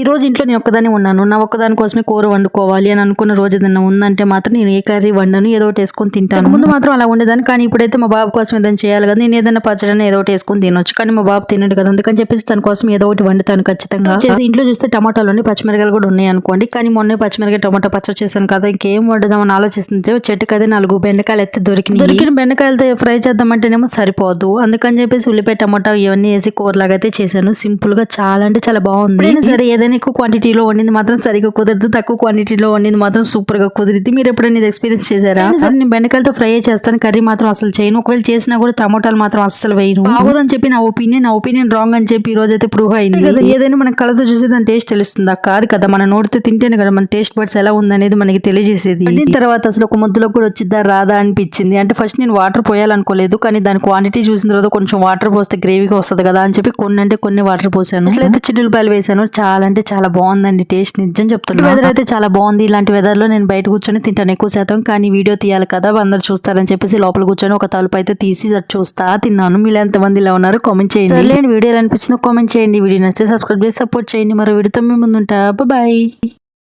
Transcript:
ఈ రోజు ఇంట్లో నేను ఒక్కదాన్ని ఉన్నాను. నా ఒక్కదాని కోసమే కూర వండుకోవాలి అని అనుకున్న రోజు ఏదైనా ఉందంటే మాత్రం నేను ఏ కర్రీ వండను ఏదో ఒకటి వేసుకొని తింటాను. ముందు మాత్రం అలా ఉండేదాన్ని కానీ ఇప్పుడైతే మా బాబు కోసం ఏదైనా చేయాలి కదా నేను ఏదైనా పచ్చడి ఏదో ఒకటి వేసుకొని తినొచ్చు. కానీ మా బాబు తినడు కదా అందుకని చెప్పేసి తన కోసం ఏదో ఒకటి వండుతాను ఖచ్చితంగా. చేసి ఇంట్లో చూస్తే టమాటాలు ఉన్నాయి పచ్చిమిరకాయలు కూడా ఉన్నాయి అనుకోండి కానీ మొన్న పచ్చిమిరకాయ టమాటా పచ్చడి చేశాను కదా ఇంకేం వండుదామని ఆలోచిస్తుంటే చెట్టుకి అదే నాలుగు బెండకాయలు ఎత్తే దొరికినాయి. దొరికిన బెండకాయలతో ఫ్రై చేద్దామంటేనేమో సరిపోదు. అందుకని చెప్పేసి ఉల్లిపాయ టమాటా ఇవన్నీ వేసి కూరలాగా అయితే చేశాను. సింపుల్గా చాలా అంటే చాలా బాగుంది. సరే ఏదైనా ఎక్కువ క్వాంటిటీలో వండింది మాత్రం సరిగా కుదరదు. తక్కువ క్వాంటిటీలో వండింది మాత్రం సూపర్గా కుదిరింది. మీరు ఎప్పుడైనా ఇది ఎక్స్పీరియన్స్ చేశారా? సరే నేను బెండకాయలతో ఫ్రై చేస్తాను. కర్రీ మాత్రం అసలు చేయను. ఒకవేళ చేసినా కూడా టమోటాలు మాత్రం అస్సలు వేయను. బాగోదని చెప్పి నా ఒపీనియన్ నా ఒపీనియన్ రాంగ్ అని చెప్పి ఈ రోజు అయితే ప్రూవ్ అయింది కదా ఏదైనా మన కళ్ళతో చూసి దాని టేస్ట్ తెలుస్తుంది. కాదు కదా మన నోటితో తింటేనే కదా మన టేస్ట్ బడ్స్ ఎలా ఉందనేది మనకి తెలియజేసేది. వండిన తర్వాత అసలు ఒక ముద్దులో కూడా వచ్చిద్దా రాదా అనిపించింది. అంటే ఫస్ట్ నేను వాటర్ పోయాలనుకోలేదు కానీ దాని క్వాంటిటీ చూసిన తర్వాత కొంచెం వాటర్ పోస్తే గ్రేవీగా వస్తుంది కదా అని చెప్పి కొన్ని అంటే కొన్ని వాటర్ పోసాను. అసలు అయితే చిన్నులపాయలు వేసాను. చాలా అంటే చాలా బాగుందండి టేస్ట్ నిజం చెప్తున్నాను వెదర్ అయితే చాలా బాగుంది. ఇలాంటి వెదర్లో నేను బయట కూర్చొని తింటాను ఎక్కువ శాతం. కానీ వీడియో తీయాలి కదా అందరు చూస్తారని చెప్పేసి లోపల కూర్చొని ఒక తలుపు అయితే తీసి చూస్తా తిన్నాను. మీరు ఎంతమంది ఇలా ఉన్నారు కామెంట్ చేయండి. సర్లేండి వీడియో ఎలా అనిపించిందో కామెంట్ చేయండి. వీడియో నచ్చితే సబ్స్క్రైబ్ చేసి సపోర్ట్ చేయండి. మరో వీడియోతో మీ ముందుంటా బాయ్